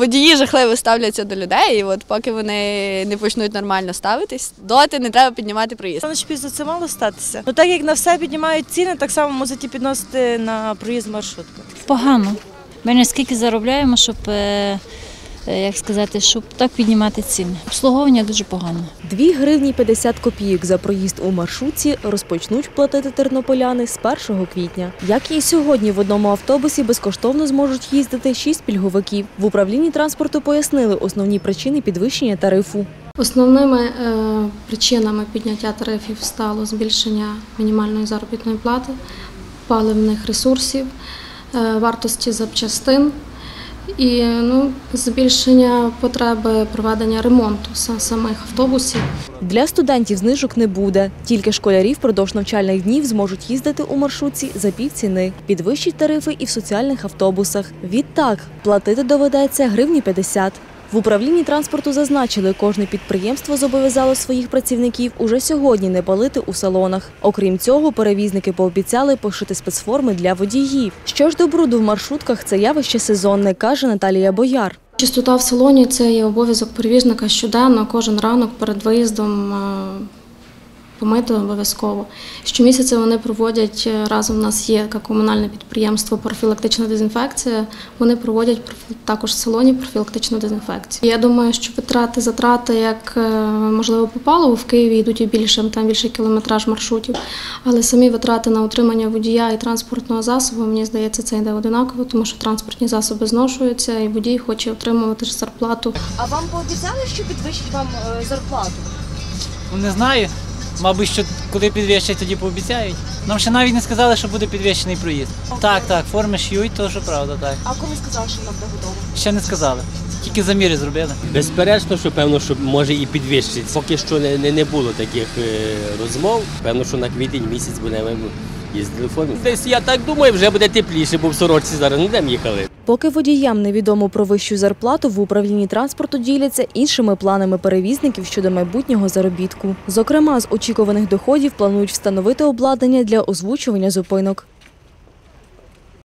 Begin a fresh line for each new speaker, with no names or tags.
Водії жахливо ставляться до людей, і от поки вони не почнуть нормально ставитись, доти не треба піднімати проїзд.
Рано чи пізно це мало статися. Ну так як на все піднімають ціни, так само можуть і підносити на проїзд маршрутку.
Погано. Ми не скільки заробляємо, щоб, е, як сказати, щоб так піднімати ціни. Обслуговування дуже погано.
2 гривні 50 копійок за проїзд у маршрутці розпочнуть платити тернополяни з 1 квітня. Як і сьогодні в одному автобусі безкоштовно зможуть їздити 6 пільговиків. В управлінні транспорту пояснили основні причини підвищення тарифу.
Основними е, причинами підняття тарифів стало збільшення мінімальної заробітної плати, паливних ресурсів, е, вартості запчастин і ну, збільшення потреби проведення ремонту самих автобусів.
Для студентів знижок не буде. Тільки школярі впродовж навчальних днів зможуть їздити у маршрутці за півціни. підвищить тарифи і в соціальних автобусах. Відтак платити доведеться гривні 50. В управлінні транспорту зазначили, кожне підприємство зобов'язало своїх працівників уже сьогодні не палити у салонах. Окрім цього, перевізники пообіцяли пошити спецформи для водіїв. Що ж до бруду в маршрутках, це явище сезонне, каже Наталія Бояр.
Чистота в салоні це є обов'язок перевізника щоденно, кожен ранок перед виїздом е, помити обов'язково. Щомісяця вони проводять е, разом. У нас є таке комунальне підприємство профілактична дезінфекція. Вони проводять також в салоні профілактичну дезінфекцію. Я думаю, що витрати затрати, як е, можливо по паливу в Києві йдуть і більше, там більший кілометраж маршрутів. Але самі витрати на утримання водія і транспортного засобу, мені здається, це йде одинаково, тому що транспортні засоби зношуються, і водій хоче отримувати ж зарплату.
А вам пообіцяли, що підвищать вам е, зарплату?
Ну, Не знаю. Мабуть, що коли підвищать, тоді пообіцяють. Нам ще навіть не сказали, що буде підвищений проїзд. Так, так, форми шиють, то що правда, так.
А коли сказали, що вона буде готова?
Ще не сказали. Тільки заміри зробили.
Безперечно, що певно, що може і підвищить. Поки що не, не, не було таких е, розмов. Певно, що на квітень місяць будемо їздити в формі. Десь я так думаю, вже буде тепліше, бо в сорочці зараз не йдемо їхали.
Поки водіям невідомо про вищу зарплату, в управлінні транспорту діляться іншими планами перевізників щодо майбутнього заробітку. Зокрема, з очікуваних доходів планують встановити обладнання для озвучування зупинок.